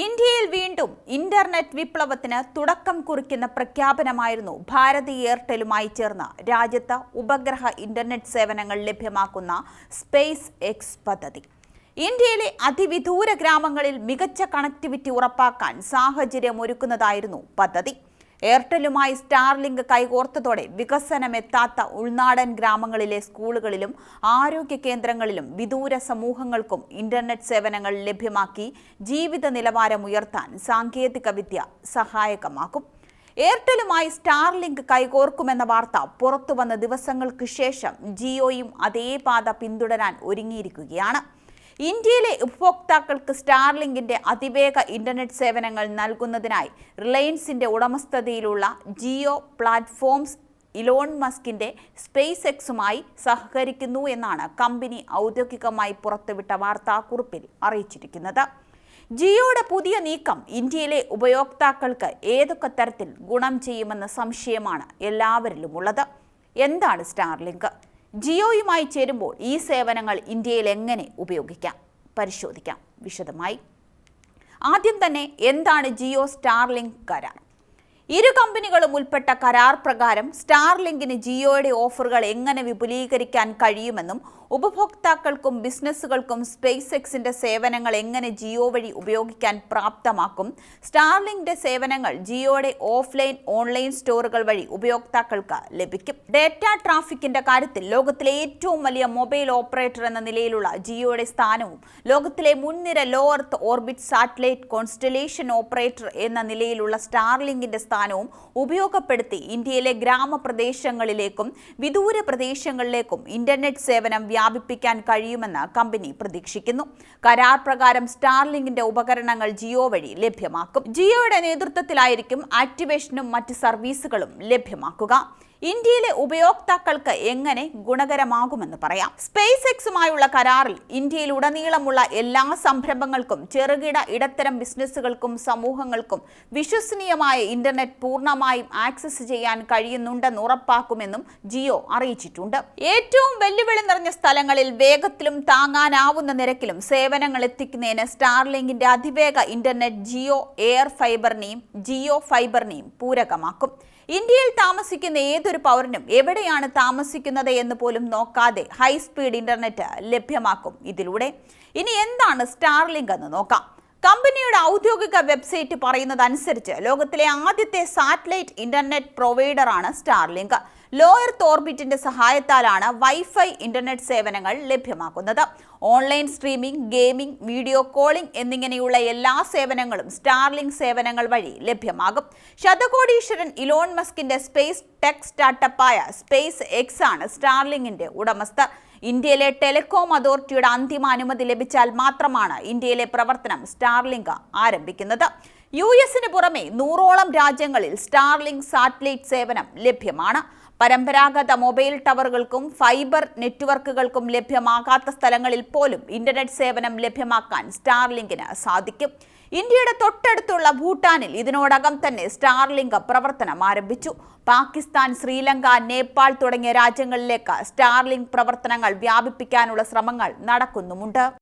ഇന്ത്യയിൽ വീണ്ടും ഇന്റർനെറ്റ് വിപ്ലവത്തിന് തുടക്കം കുറിക്കുന്ന പ്രഖ്യാപനമായിരുന്നു ഭാരതി എയർടെലുമായി ചേർന്ന് രാജ്യത്ത് ഉപഗ്രഹ ഇന്റർനെറ്റ് സേവനങ്ങൾ ലഭ്യമാക്കുന്ന സ്പേസ് എക്സ് പദ്ധതി. ഇന്ത്യയിലെ അതിവിദൂര ഗ്രാമങ്ങളിൽ മികച്ച കണക്ടിവിറ്റി ഉറപ്പാക്കാൻ സാഹചര്യം ഒരുക്കുന്നതായിരുന്നു പദ്ധതി. എയർടെലുമായി സ്റ്റാർലിങ്ക് കൈകോർത്തതോടെ വികസനമെത്താത്ത ഉൾനാടൻ ഗ്രാമങ്ങളിലെ സ്കൂളുകളിലും ആരോഗ്യ കേന്ദ്രങ്ങളിലും വിദൂര സമൂഹങ്ങൾക്കും ഇന്റർനെറ്റ് സേവനങ്ങൾ ലഭ്യമാക്കി ജീവിത നിലവാരം ഉയർത്താൻ സാങ്കേതികവിദ്യ സഹായകമാക്കും. എയർടെലുമായി സ്റ്റാർലിങ്ക് കൈകോർക്കുമെന്ന വാർത്ത പുറത്തുവന്ന ദിവസങ്ങൾക്ക് ശേഷം ജിയോയും അതേ പാത പിന്തുടരാൻ ഒരുങ്ങിയിരിക്കുകയാണ്. ഇന്ത്യയിലെ ഉപഭോക്താക്കൾക്ക് സ്റ്റാർലിങ്കിന്റെ അതിവേഗ ഇന്റർനെറ്റ് സേവനങ്ങൾ നൽകുന്നതിനായി റിലയൻസിന്റെ ഉടമസ്ഥതയിലുള്ള ജിയോ പ്ലാറ്റ്ഫോംസ് ഇലോൺ മസ്കിന്റെ സ്പേസ് എക്സുമായി സഹകരിക്കുന്നു എന്നാണ് കമ്പനി ഔദ്യോഗികമായി പുറത്തുവിട്ട വാർത്താക്കുറിപ്പിൽ അറിയിച്ചിരിക്കുന്നത്. ജിയോയുടെ പുതിയ നീക്കം ഇന്ത്യയിലെ ഉപയോക്താക്കൾക്ക് ഏതൊക്കെ തരത്തിൽ ഗുണം ചെയ്യുമെന്ന സംശയമാണ് എല്ലാവരിലുമുള്ളത്. എന്താണ് സ്റ്റാർലിങ്ക്? ജിയോയുമായി ചേരുമ്പോൾ ഈ സേവനങ്ങൾ ഇന്ത്യയിൽ എങ്ങനെ ഉപയോഗിക്കാം? പരിശോധിക്കാം. വിശദമായി. ആദ്യം തന്നെ എന്താണ് ജിയോ സ്റ്റാർലിങ്ക് കരാർ? ഇരു കമ്പനികളും ഉൾപ്പെട്ട കരാർ പ്രകാരം സ്റ്റാർലിങ്കിന് ജിയോയുടെ ഓഫറുകൾ എങ്ങനെ വിപുലീകരിക്കാൻ കഴിയുമെന്നും ഉപഭോക്താക്കൾക്കും ബിസിനസ്സുകൾക്കും സ്പേസ് എക്സിന്റെ സേവനങ്ങൾ എങ്ങനെ ജിയോ വഴി ഉപയോഗിക്കാൻ പ്രാപ്തമാക്കും സ്റ്റാർലിങ്കിന്റെ സേവനങ്ങൾ ജിയോയുടെ ഓഫ്ലൈൻ ഓൺലൈൻ സ്റ്റോറുകൾ വഴി ഉപയോക്താക്കൾക്ക് ലഭിക്കും. ഡേറ്റ ട്രാഫിക്കിന്റെ കാര്യത്തിൽ ലോകത്തിലെ ഏറ്റവും വലിയ മൊബൈൽ ഓപ്പറേറ്റർ എന്ന നിലയിലുള്ള ജിയോയുടെ സ്ഥാനവും ലോകത്തിലെ മുൻനിര low earth orbit satellite constellation operator എന്ന നിലയിലുള്ള സ്റ്റാർലിങ്കിന്റെ സ്ഥാനവും ഉപയോഗപ്പെടുത്തി ഇന്ത്യയിലെ ഗ്രാമപ്രദേശങ്ങളിലേക്കും വിദൂര പ്രദേശങ്ങളിലേക്കും ഇന്റർനെറ്റ് സേവനം വ്യാപിപ്പിക്കാൻ കഴിയുമെന്ന് കമ്പനി പ്രതീക്ഷിക്കുന്നു. കരാർ പ്രകാരം സ്റ്റാർലിങ്കിന്റെ ഉപകരണങ്ങൾ ജിയോ വഴി ലഭ്യമാക്കും. ജിയോയുടെ നേതൃത്വത്തിലായിരിക്കും ആക്ടിവേഷനും മറ്റ് സർവീസുകളും ലഭ്യമാക്കുക. ഇന്ത്യയിലെ ഉപയോക്താക്കൾക്ക് എങ്ങനെ ഗുണകരമാകുമെന്ന് പറയാം. സ്പേസ് എക്സുമായുള്ള കരാറിൽ ഇന്ത്യയിൽ ഉടനീളമുള്ള എല്ലാ സംരംഭങ്ങൾക്കും ചെറുകിട ഇടത്തരം ബിസിനസ്സുകൾക്കും സമൂഹങ്ങൾക്കും വിശ്വസനീയമായ ഇന്റർനെറ്റ് പൂർണമായും ആക്സസ് ചെയ്യാൻ കഴിയുന്നുണ്ടെന്ന് ഉറപ്പാക്കുമെന്നും ജിയോ അറിയിച്ചിട്ടുണ്ട്. ഏറ്റവും വെല്ലുവിളി നിറഞ്ഞ സ്ഥലങ്ങളിൽ വേഗത്തിലും താങ്ങാനാവുന്ന നിരക്കിലും സേവനങ്ങൾ എത്തിക്കുന്നതിന് സ്റ്റാർലിങ്കിന്റെ അതിവേഗ ഇന്റർനെറ്റ് ജിയോ എയർ ഫൈബറിനെയും ജിയോ ഫൈബറിനെയും പൂരകമാക്കും. ഇന്ത്യയിൽ താമസിക്കുന്ന ഏതൊരു പൗരനും എവിടെയാണ് താമസിക്കുന്നത് എന്ന് പോലും നോക്കാതെ ഹൈസ്പീഡ് ഇന്റർനെറ്റ് ലഭ്യമാക്കും ഇതിലൂടെ. ഇനി എന്താണ് സ്റ്റാർലിങ്ക് എന്ന് നോക്കാം. കമ്പനിയുടെ ഔദ്യോഗിക വെബ്സൈറ്റ് പറയുന്നത് അനുസരിച്ച് ലോകത്തിലെ ആദ്യത്തെ സാറ്റലൈറ്റ് ഇന്റർനെറ്റ് പ്രൊവൈഡറാണ് സ്റ്റാർലിങ്ക്. ലോയർ ഓർബിറ്റിന്റെ സഹായത്താലാണ് വൈഫൈ ഇന്റർനെറ്റ് സേവനങ്ങൾ ലഭ്യമാക്കുന്നത്. Online streaming gaming video calling എന്നിങ്ങനെയുള്ള എല്ലാ സേവനങ്ങളും സ്റ്റാർലിങ്ക് സേവനങ്ങൾ വഴി ലഭ്യമാകും. ശതകോടീശ്വരൻ ഇലോൺ മസ്കിന്റെ സ്പേസ് ടെക് സ്റ്റാർട്ടപ്പായ സ്പേസ് എക്സ് ആണ് സ്റ്റാർലിങ്കിന്റെ ഉടമസ്ഥർ ഇന്ത്യയിലെ ടെലികോം അതോറിറ്റിയുടെ അന്തിമ അനുമതി ലഭിച്ചാൽ മാത്രമാണ് ഇന്ത്യയിലെ പ്രവർത്തനം സ്റ്റാർലിങ്ക് ആരംഭിക്കുന്നത്. യു എസിന് പുറമെ നൂറോളം രാജ്യങ്ങളിൽ സ്റ്റാർലിങ്ക് സാറ്റലൈറ്റ് സേവനം ലഭ്യമാണ്. പരമ്പരാഗത മൊബൈൽ ടവറുകൾക്കും ഫൈബർ നെറ്റ്വർക്കുകൾക്കും ലഭ്യമാകാത്ത സ്ഥലങ്ങളിൽ പോലും ഇന്റർനെറ്റ് സേവനം ലഭ്യമാക്കാൻ സ്റ്റാർലിങ്കിന് സാധിക്കും. ഇന്ത്യയുടെ തൊട്ടടുത്തുള്ള ഭൂട്ടാനിൽ ഇതിനോടകം തന്നെ സ്റ്റാർലിങ്ക് പ്രവർത്തനം ആരംഭിച്ചു. പാകിസ്ഥാൻ ശ്രീലങ്ക നേപ്പാൾ തുടങ്ങിയ രാജ്യങ്ങളിലേക്ക് സ്റ്റാർലിങ്ക് പ്രവർത്തനങ്ങൾ വ്യാപിപ്പിക്കാനുള്ള ശ്രമങ്ങൾ നടക്കുന്നുമുണ്ട്.